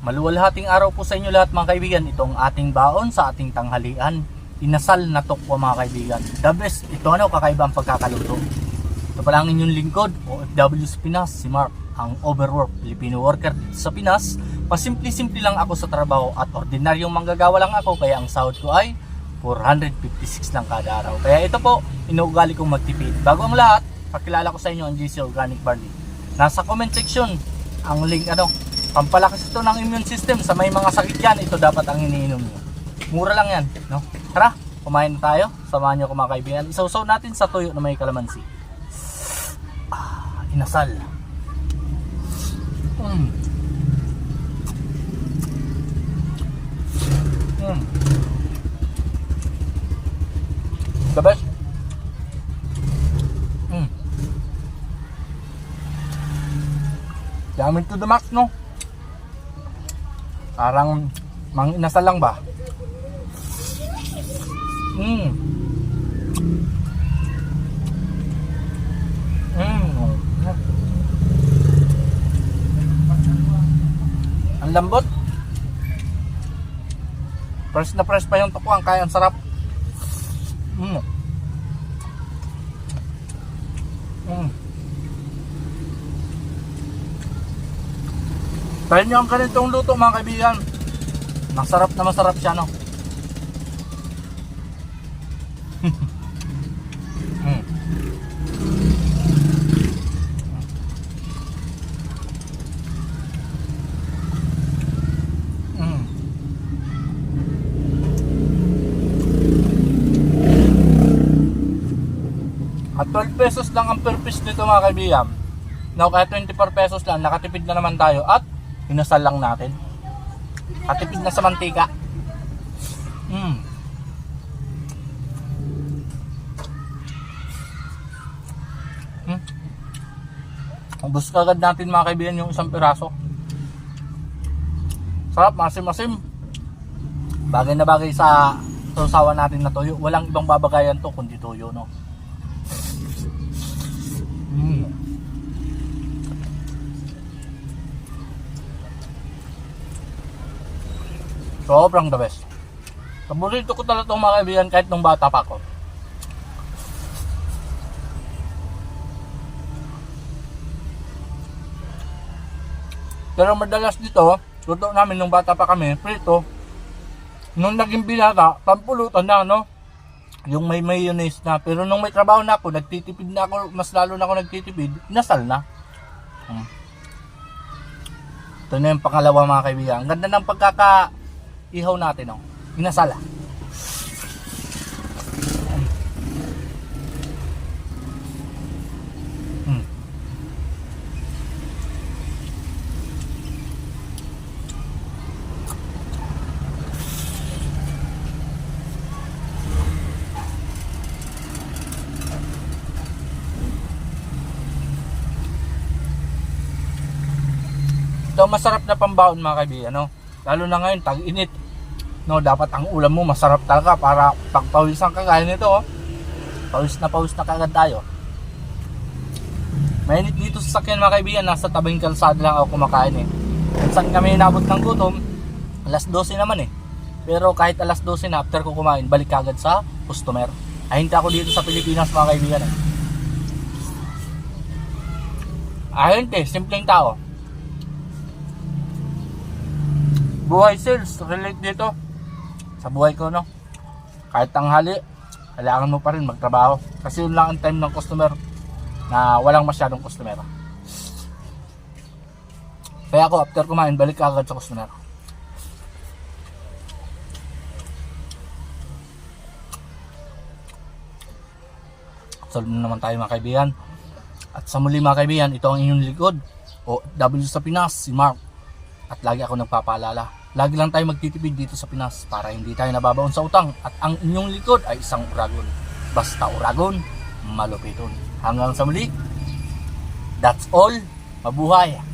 Maluwalhating araw po sa inyo lahat mga kaibigan. Itong ating baon sa ating tanghalian. Inasal na tokwa mga kaibigan. The best. Ito ano, kakaibang pagkakaluto. Ito pala ang inyong lingkod, OFW sa Pinas, si Mark, ang overwork Filipino worker sa Pinas. Pasimple-simple lang ako sa trabaho at ordinaryong manggagawa lang ako kaya ang sahod ko ay 456 lang kada araw. Kaya ito po, inuugali kong magtipid. Bago ang lahat, pakilala ko sa inyo ang GC Organic Barley. Nasa comment section, ang link ano, pampalakas ito ng immune system sa may mga sakit yan, ito dapat ang iniinom nyo. Mura lang yan, no? Tara, kumain tayo. Samahan nyo ko mga kaibigan. Isawsaw natin sa tuyo na may kalamansi. Ah, inasal. Mm. Mm. The best. Mm. Daming to the max, no? Parang mang inasal lang ba? Mm. Mm. Ang lambot. Fresh na fresh pa yung tukwang, kaya ang sarap. Mm. Mm. Try nyo ang ganitong luto mga kaibigan. Masarap na masarap siya no. mm. Mm. At 12 pesos lang ang per piece nito mga kaibigan. Now, kaya 24 pesos lang, nakatipid na naman tayo at inasal lang natin. Katipid na sa mantika. Mm. Mm. Ubus kagad natin mga kaibigan yung isang piraso. Sarap, masim-masim. Bagay na bagay sa sausawan natin na toyo. Walang ibang babagayan to kundi toyo, no? Sobrang the best. Paborito ko talaga itong mga kaibigan kahit nung bata pa ako. Pero madalas dito, luto namin nung bata pa kami, prito. Nung naging binata, pampulutan na, no? Yung may mayonnaise na. Pero nung may trabaho na ako, nagtitipid na ako, mas lalo na ako nagtitipid, nasal na. Hmm. Ito na yung pangalawa mga kaibigan. Ang ganda ng pagkaka ihaw natin, oh. Inasala. Hmm. Ito masarap na pambaon mga kaibigan, no? Lalo na ngayon, tag-init. No, dapat ang ulam mo masarap talaga para pagpawisan ka kaya nito, oh. Pawis na pawis na kagad tayo. Mainit dito sa sakyan mga kaibigan, nasa tabing kalsada lang ako kumakain eh. Minsan kami inabot ng gutom, alas 12 naman eh. Pero kahit alas 12 na after ko kumain, balik kagad sa customer. Ahinta ako dito sa Pilipinas mga kaibigan eh. Ahente, simpleng tao. buhay sales relate dito sa buhay ko no? Kahit tanghali kailangan mo pa rin magtrabaho. Kasi yun lang ang time ng customer na walang masyadong customer. Kaya ako after kumain balik ka agad sa customer. Solve na naman tayo mga kaibigan. At sa muli mga kaibigan ito ang inyong likod. O W sa Pinas si Mark. At lagi ako nagpapaalala, lagi lang tayo magtitipid dito sa Pinas para hindi tayo nababaon sa utang at ang inyong likod ay isang uragon. Basta uragon, malupiton. Hanggang sa muli, that's all. Mabuhay!